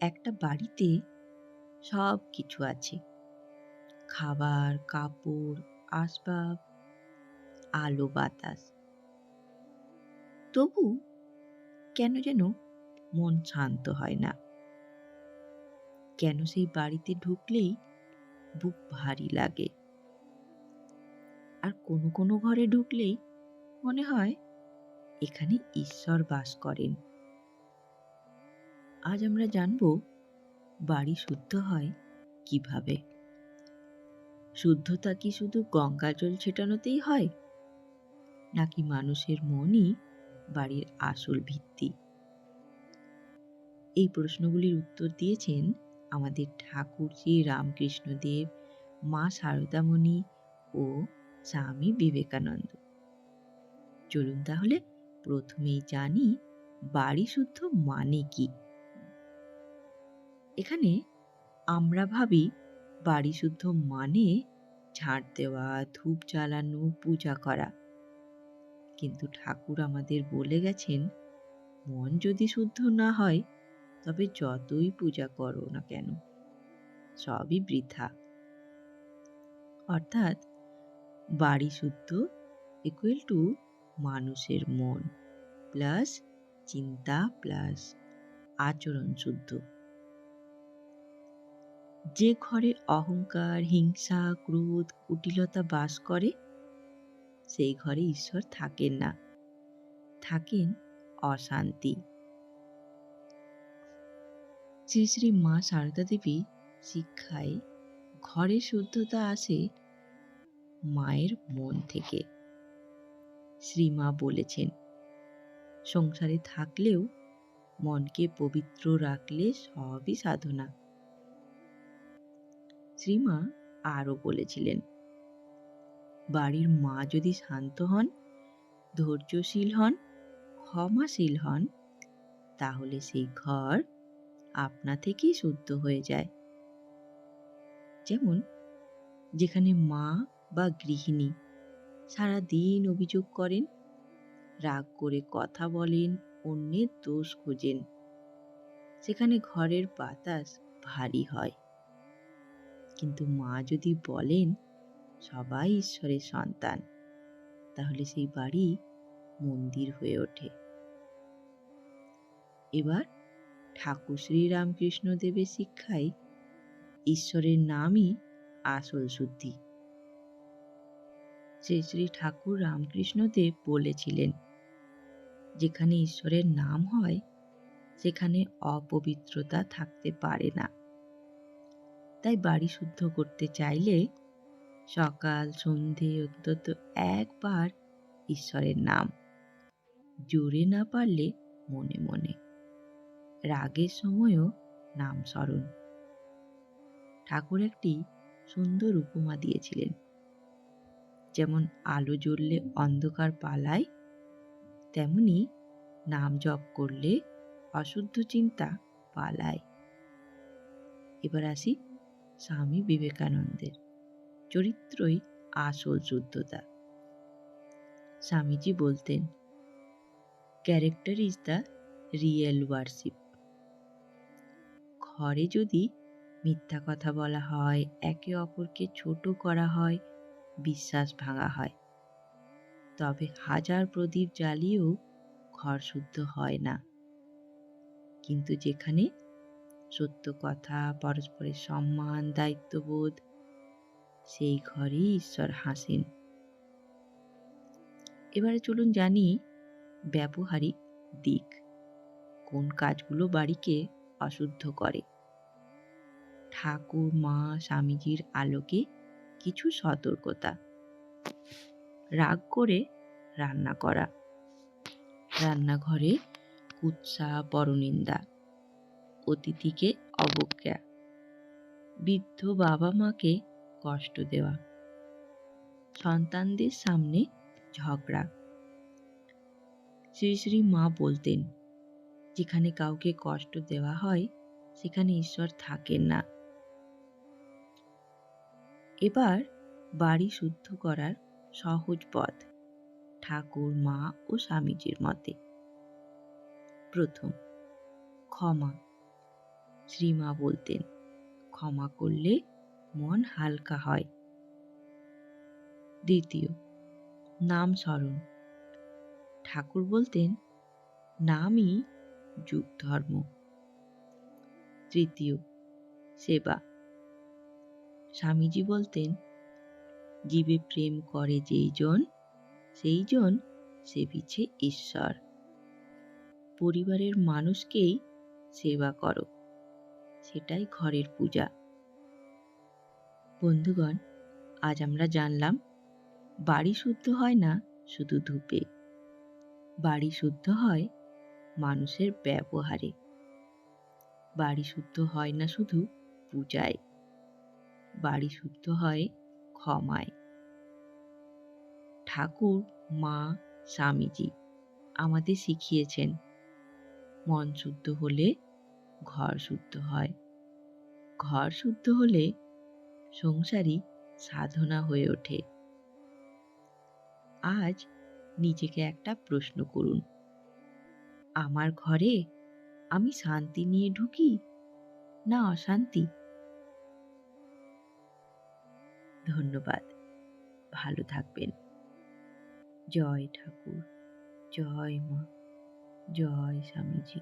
একটা বাড়িতে সব কিছু আছে। খাবার, কাপড়, আসবাব, আলো, বাতাস। তবু কেন যেন মন শান্ত হয় না? কেন সেই বাড়িতে ঢুকলেই বুক ভারী লাগে? আর কোনো কোনো ঘরে ঢুকলেই মনে হয় এখানে ঈশ্বর বাস করেন। আজ আমরা জানব, বাড়ি শুদ্ধ হয় কীভাবে? শুদ্ধতা কি শুধু গঙ্গা জল ছেটানোতেই হয়? নাকি মানুষের মনই বাড়ির আসল ভিত্তি? এই প্রশ্নগুলির উত্তর দিয়েছেন আমাদের ঠাকুর শ্রী রামকৃষ্ণদেব, মা শারদামণি ও স্বামী বিবেকানন্দ। চলুন তাহলে প্রথমেই জানি বাড়ি শুদ্ধ মানে কি? এখানে আমরা ভাবি বাড়ি শুদ্ধ মানে ঝাঁট দেওয়া, ধূপ জ্বালানো, পূজা করা। কিন্তু ঠাকুর আমাদের বলে গেছেন, মন যদি শুদ্ধ না হয়, তবে যতই পূজা করো না কেন, সবই বৃথা। অর্থাৎ বাড়ি শুদ্ধ ইকুয়াল টু মানুষের মন প্লাস চিন্তা প্লাস আচরণ শুদ্ধ। যে ঘরে অহংকার, হিংসা, ক্রোধ, কুটিলতা বাস করে, সেই ঘরে ঈশ্বর থাকেন না। থাকেন অশান্তি। শ্রী শ্রী মা সারদা দেবী শিক্ষায় ঘরে শুদ্ধতা আসে মায়ের মন থেকে। শ্রীমা বলেছেন, সংসারে থাকলেও মনকে পবিত্র রাখলে সবই সাধনা। শ্রীমা আরও বলেছিলেন, বাড়ির মা যদি শান্ত হন, ধৈর্যশীল হন, ক্ষমাশীল হন, তাহলে সেই ঘর আপনা থেকেই শুদ্ধ হয়ে যায়। যেমন, যেখানে মা বা গৃহিণী সারা দিন অভিযোগ করেন, রাগ করে কথা বলেন, অন্যের দোষ খোঁজেন, সেখানে ঘরের বাতাস ভারী হয়। কিন্তু মা যদি বলেন, সবাই ঈশ্বরের সন্তান, তাহলে সেই বাড়ি মন্দির হয়ে ওঠে। এবার ঠাকুর শ্রী রামকৃষ্ণ দেবের শিক্ষায় ঈশ্বরের নামই আসল শুদ্ধি। শ্রী শ্রী ঠাকুর রামকৃষ্ণদেব বলেছিলেন, যেখানে ঈশ্বরের নাম হয়, সেখানে অপবিত্রতা থাকতে পারে না। তাই বাড়ি শুদ্ধ করতে চাইলে সকাল, সন্ধে অন্তত একবার ঈশ্বরের নাম। জোরে না পারলে মনে মনে। রাগের সময়ও নাম স্মরণ। ঠাকুর একটি সুন্দর উপমা দিয়েছিলেন। যেমন আলো জ্বললে অন্ধকার পালায়, তেমনি নাম জপ করলে অশুদ্ধ চিন্তা পালায়। এবার আসি স্বামী বিবেকানন্দের। চরিত্রই আসল শুদ্ধতা। স্বামীজি বলতেন character is the real worship ঘরে যদি মিথ্যা কথা বলা হয়, একে অপরকে ছোট করা হয়, বিশ্বাস ভাঙা হয়। তবে হাজার প্রদীপ জ্বালিয়েও ঘর শুদ্ধ হয় না। কিন্তু যেখানে সত্য কথা, পরস্পরের সম্মান, দায়িত্ববোধ। সেই ঘরেই ঈশ্বর হাসেন। এবারে চলুন জানি ব্যবহারিক দিক। কোন কাজগুলো বাড়িকে অশুদ্ধ করে? ঠাকুর, মা, স্বামীজির আলোকে কিছু সতর্কতা। রাগ করে রান্না করা। রান্নাঘরে কুৎসা, পরনিন্দা। অতিথিকে অবজ্ঞা। বৃদ্ধ বাবা মাকে কষ্ট দেওয়া। সন্তানদের সামনে ঝগড়া। শ্রী শ্রী মা বলতেন, যেখানে কাউকে কষ্ট দেওয়া হয়, সেখানে ঈশ্বর থাকেন না। এবার বাড়ি শুদ্ধ করার সহজ পথ, ঠাকুর, মা ও স্বামীজির মতে। প্রথম, ক্ষমা। শ্রীমা বলতেন, ক্ষমা করলে মন হালকা হয়। দ্বিতীয়, নাম স্মরণ। ঠাকুর বলতেন, নামই যুগ ধর্ম তৃতীয়, সেবা। স্বামীজি বলতেন, জীবে প্রেম করে যেইজন সেইজন সেবিছে ঈশ্বর। পরিবারের মানুষকেই সেবা করো। সেটাই ঘরের পূজা। বন্ধুগণ, আজ আমরা জানলাম, বাড়ি শুদ্ধ হয় না শুধু ধূপে। বাড়ি শুদ্ধ হয় মানুষের ব্যবহারে। বাড়ি শুদ্ধ হয় না শুধু পূজায়। বাড়ি শুদ্ধ হয় ক্ষমায়। ঠাকুর, মা, স্বামীজি আমাদের শিখিয়েছেন, মন শুদ্ধ হলে ঘর শুদ্ধ হয়। ঘর শুদ্ধ হলে সংসারই সাধনা হয়ে ওঠে। আজ নিজেকে একটা প্রশ্ন করুন। আমার ঘরে আমি শান্তি নিয়ে ঢুকি না অশান্তি? ধন্যবাদ। ভালো থাকবেন। জয় ঠাকুর। জয় মা। জয় স্বামীজি।